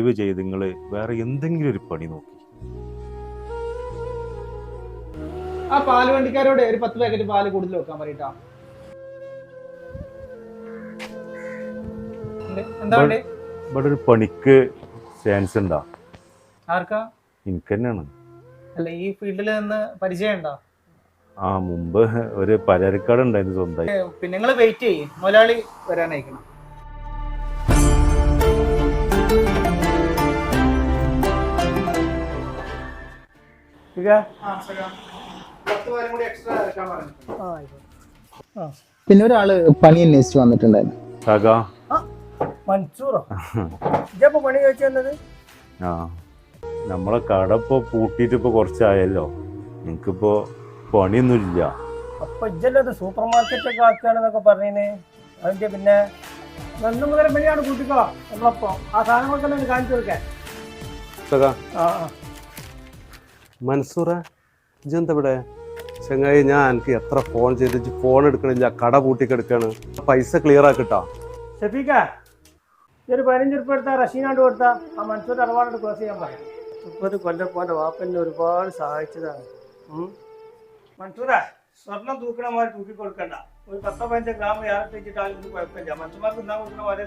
ദയവ് ചെയ്ത് നിങ്ങൾ വേറെ എന്തെങ്കിലും ഒരു പണി നോക്കി. ആ പാൽ വണ്ടിക്കാരോട് ഒരു പത്ത് പാക്കറ്റ് പാൽ കൂടുതൽ വെക്കാൻ പറയട്ടാ. എന്ത്? വേണ്ടേ? ഇവിടെ ഒരു പണിക്ക് ചാൻസ് ഉണ്ടാ? ആർക്കാ? എനിക്ക് തന്നെയാണ് അല്ല ഈ ഫീൽഡിൽ നിന്ന് പരിചയം ഉണ്ടോ? ആ മുമ്പ് ഒരു പലചരക്കാട് ഉണ്ടായിരുന്നു സ്വന്തമായി പിന്നെ നിങ്ങൾ വെയിറ്റ് ചെയ്യും. മുതലാളി വരാനയക്കണം. പിന്നെ ഒരാൾ പണി അന്വേഷിച്ച് വന്നിട്ടുണ്ടായിരുന്നു. കാക്കാ മൻസൂറോ? ഇതപ്പോ പണി ചോദിച്ചു വന്നത്? ആ നമ്മളെ കട ഇപ്പൊ പൂട്ടിയിട്ട് ഇപ്പൊ കുറച്ചായല്ലോ. എനിക്കിപ്പോ പണിയൊന്നുമില്ല. അപ്പൊ ഇജ്ജല്ലത് സൂപ്പർ മാർക്കറ്റ് ഒക്കെ ആക്കുകയാണെന്നൊക്കെ പറഞ്ഞേ അതിന്റെ പിന്നെ രണ്ടു മുതൽ പണിയാണ് കൂട്ടിക്കോ നമ്മളപ്പോ ആ സാധനങ്ങളൊക്കെ കാണിച്ചു കൊടുക്കാൻ. കാക്കാ ആ ആ. മൻസൂറ ഇജെന്താ ഇവിടെ ചങ്ങായി ഞാൻ എനിക്ക് എത്ര ഫോൺ ചെയ്ത് ഫോൺ എടുക്കണില്ല കട പൂട്ടിക്കെടുക്കാണ്. പൈസ ക്ലിയർ ആക്കിട്ടാ. ഷഫീക്ക ഒരു പതിനഞ്ച് ഉറുപ്പ് എടുത്താൽ റഷീനാണ്ട് കൊടുത്താൽ ആ മൻസൂർ ഇടപാട് ക്ലോസ് ചെയ്യാൻ പറയാം മുപ്പത് കൊല്ലപ്പോന്റെ വാപ്പന്നെ ഒരുപാട് സഹായിച്ചതാണ്. മൻസൂറ സ്വർണം തൂക്കണ മാതിരി തൂക്കി കൊടുക്കണ്ട ഒരു പത്തോ പതിനഞ്ച് ഗ്രാം യാത്ര വെച്ചിട്ടാലും കുഴപ്പമില്ല. മനുഷ്യന്മാർക്ക് തിന്നാൻ കൊടുക്കണ പോലെ